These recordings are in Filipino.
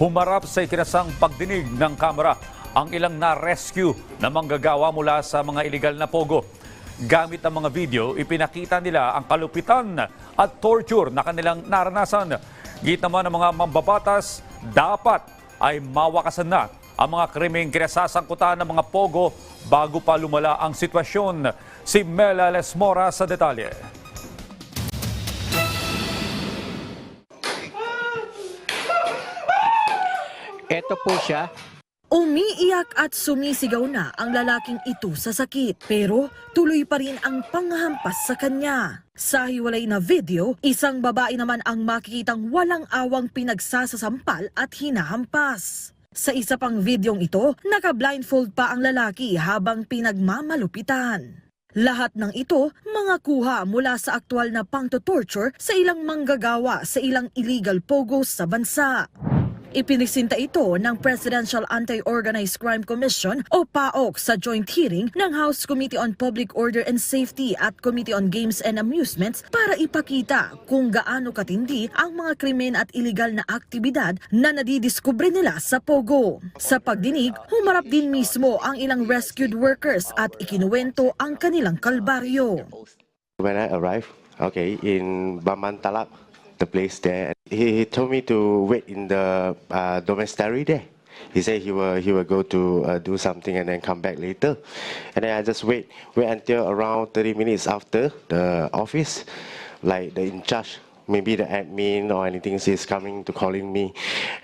humarap sa ikinasang pagdinig ng Kamara ang ilang na-rescue na manggagawa mula sa mga iligal na pogo. Gamit ang mga video, ipinakita nila ang kalupitan at torture na kanilang naranasan. Git naman ng mga mambabatas, dapat ay mawakasan na ang mga krimeng kinasasangkutan ng mga pogo bago pa lumala ang sitwasyon. Si Mela Lesmora sa detalye. Ito po siya. Umiiyak at sumisigaw na ang lalaking ito sa sakit pero tuloy pa rin ang panghampas sa kanya. Sa hiwalay na video, isang babae naman ang makikitang walang awang pinagsasasampal at hinahampas. Sa isa pang videong ito, naka-blindfold pa ang lalaki habang pinagmamalupitan. Lahat ng ito, mga kuha mula sa aktwal na pangto-torture sa ilang manggagawa sa ilang illegal pogos sa bansa. Ipinisinta ito ng Presidential Anti-Organized Crime Commission o PAOK sa joint hearing ng House Committee on Public Order and Safety at Committee on Games and Amusements para ipakita kung gaano katindi ang mga krimen at iligal na aktibidad na nadidiskubre nila sa Pogo. Sa pagdinig, humarap din mismo ang ilang rescued workers at ikinuwento ang kanilang kalbaryo. When I arrived, okay, in Bamantalak, the place there, he, he told me to wait in the uh, domestary there. He said he will he will go to uh, do something and then come back later, and then I just wait wait until around 30 minutes after the office, like the in charge. Maybe the admin or anything is coming to calling me,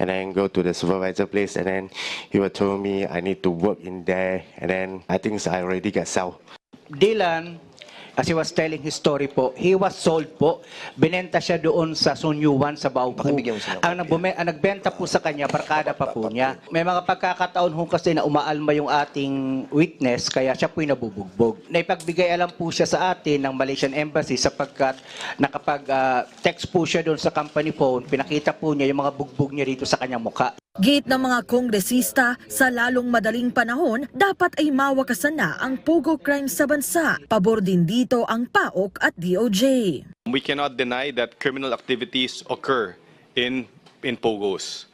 and then go to the supervisor place, and then he will tell me I need to work in there, and then I think I already get sell. Dylan, as he was telling his story po, he was sold po. Binenta siya doon sa Sunyuan sa mo sila. Ang, nagbume, ang nagbenta po sa kanya, barkada pa po niya. May mga pagkakataon ho kasi na umaalma yung ating witness, kaya siya po'y nabubugbog. Naipagbigay alam po siya sa atin ng Malaysian Embassy sapagkat nakapag-text po siya doon sa company phone, pinakita po niya yung mga bugbog niya dito sa kanyang muka. Gate ng mga kongresista, sa lalong madaling panahon, dapat ay mawakasan na ang pogo crime sa bansa. Pabor din dito ang PAOK at DOJ. We cannot deny that criminal activities occur in, in POGOs.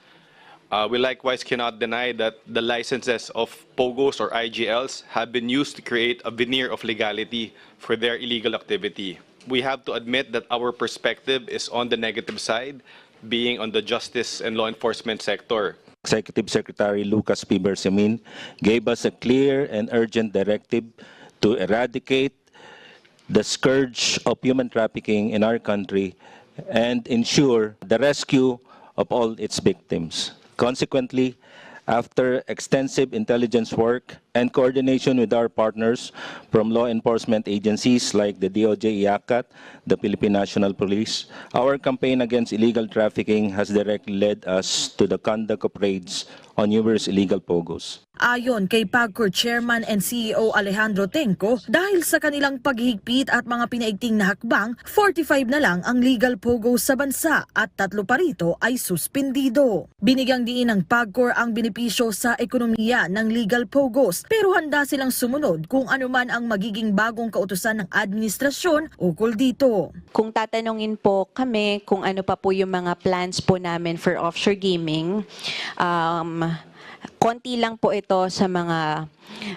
Uh, we likewise cannot deny that the licenses of POGOs or IGLs have been used to create a veneer of legality for their illegal activity. We have to admit that our perspective is on the negative side, being on the justice and law enforcement sector. Executive Secretary Lucas P. Bersamin gave us a clear and urgent directive to eradicate the scourge of human trafficking in our country and ensure the rescue of all its victims. Consequently, after extensive intelligence work and coordination with our partners from law enforcement agencies like the DOJ IACAT, the Philippine National Police, our campaign against illegal trafficking has directly led us to the conduct of raids on numerous illegal pogos. Ayon kay PAGCOR Chairman and CEO Alejandro Tenco, dahil sa kanilang paghihigpit at mga pinaigting na hakbang, 45 na lang ang legal pogo sa bansa at tatlo pa rito ay suspendido. Binigyang diin ng PAGCOR ang benepisyo sa ekonomiya ng legal pogos pero handa silang sumunod kung ano man ang magiging bagong kautusan ng administrasyon ukol dito. Kung tatanungin po kami kung ano pa po yung mga plans po namin for offshore gaming, um, konti lang po ito sa mga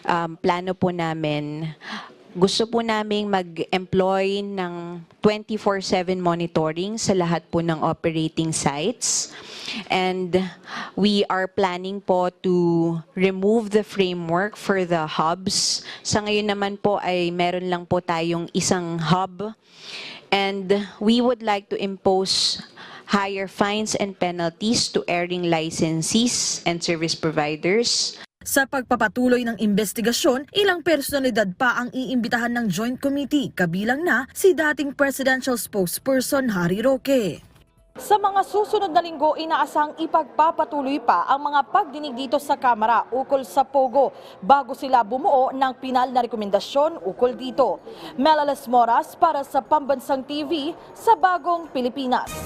um, plano po namin. Gusto po naming mag-employ ng 24-7 monitoring sa lahat po ng operating sites. And we are planning po to remove the framework for the hubs. Sa ngayon naman po ay meron lang po tayong isang hub. And we would like to impose higher fines and penalties to airing licensees and service providers. Sa pagpapatuloy ng investigasyon, ilang personalidad pa ang iimbitahan ng Joint Committee, kabilang na si dating presidential spokesperson Harry Roque. Sa mga susunod na linggo, inaasang ipagpapatuloy pa ang mga pagdinig dito sa Kamara ukol sa Pogo bago sila bumuo ng pinal na rekomendasyon ukol dito. Melales Moras para sa Pambansang TV sa Bagong Pilipinas.